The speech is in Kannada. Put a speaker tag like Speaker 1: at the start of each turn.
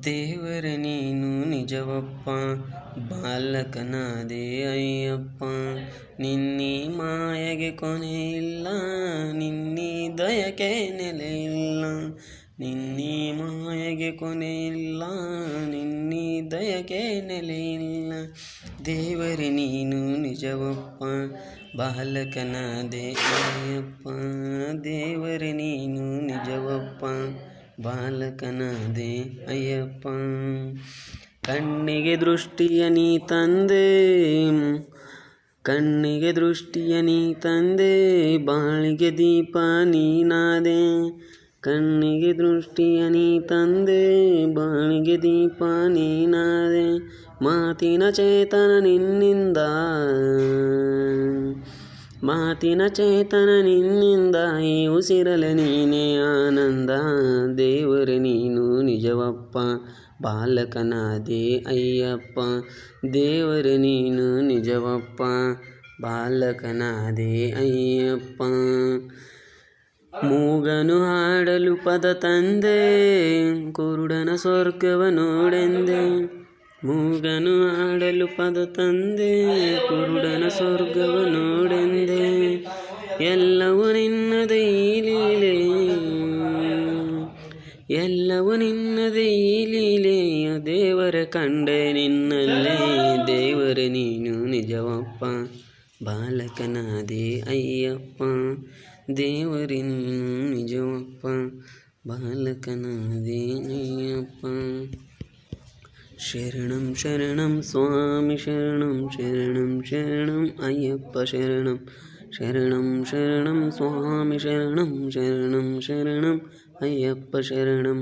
Speaker 1: ದೇವರ ನೀನು ನಿಜವಪ್ಪ, ಬಾಲಕನಾದೆ ಅಯ್ಯಪ್ಪ. ನಿನ್ನಿ ಮಾಯೆಗೆ ಕೊನೆಯಿಲ್ಲ ನಿನ್ನಿ ದಯಕ್ಕೆ ನೆಲೆಯಿಲ್ಲ ನಿನ್ನಿ ಮಾಯೆಗೆ ಕೊನೆಯಿಲ್ಲ ನಿನ್ನಿ ದಯಕ್ಕೆ ನೆಲೆಯಿಲ್ಲ ದೇವರ ನೀನು ನಿಜವಪ್ಪ, ಬಾಲಕನಾದೆ ಅಯ್ಯಪ್ಪ. ದೇವರ ನೀನು ನಿಜವಪ್ಪ. ಬಾಲಕನಾದೆ ಅಯ್ಯಪ್ಪ. ಕಣ್ಣಿಗೆ ದೃಷ್ಟಿಯ ನೀ ತಂದೆ, ಕಣ್ಣಿಗೆ ದೃಷ್ಟಿಯ ನೀ ತಂದೆ, ಬಾಳಿಗೆ ದೀಪ ನೀನಾದೆ. ಕಣ್ಣಿಗೆ ದೃಷ್ಟಿಯ ನೀ ತಂದೆ, ಬಾಳಿಗೆ ದೀಪ ನೀನಾದೆ. ಮಾತಿನ ಚೇತನ ನಿನ್ನಿಂದ. ಮಾತಿನ ಚೇತನ ನಿನ್ನಿಂದ ಈ ಉಸಿರಲೆ ನೀನೇ ಆನಂದ. ದೇವರೇ, ನೀನು ನಿಜವಪ್ಪ, ಬಾಲಕನಾದೆ ಅಯ್ಯಪ್ಪ. ದೇವರೇ, ನೀನು ನಿಜವಪ್ಪ, ಬಾಲಕನಾದೆ ಅಯ್ಯಪ್ಪ. ಮೂಗನು ಹಾಡಲು ಪದ ತಂದೆ, ಕುರುಡನ ಸ್ವರ್ಗವ ನೋಡೆಂದೆ. ಮೂಗನು ಆಡಲು ಪದ ತಂದೆ, ಕುರುಡನ ಸ್ವರ್ಗವ ನೋಡೆಂದೆ. ಎಲ್ಲವೂ ನಿನ್ನದೇ ಲೀಲೆ ಎಲ್ಲವೂ ನಿನ್ನದೇ ಲೀಲೆ ದೇವರ ಕಂಡೆ ನಿನ್ನಲ್ಲೇ. ದೇವರ, ನೀನು ನಿಜವಪ್ಪ. ಬಾಲಕನಾದೆ ಅಯ್ಯಪ್ಪ. ದೇವರ, ನೀನು ನಿಜವಪ್ಪ. ಬಾಲಕನಾದೆ ಅಯ್ಯಪ್ಪ. ശരണം ശരണം സ്വാമി ശരണം ശരണം ശരണം അയ്യപ്പ ശരണം ശരണം ശരണം സ്വാമി ശരണം ശരണം ശരണം അയ്യപ്പ ശരണം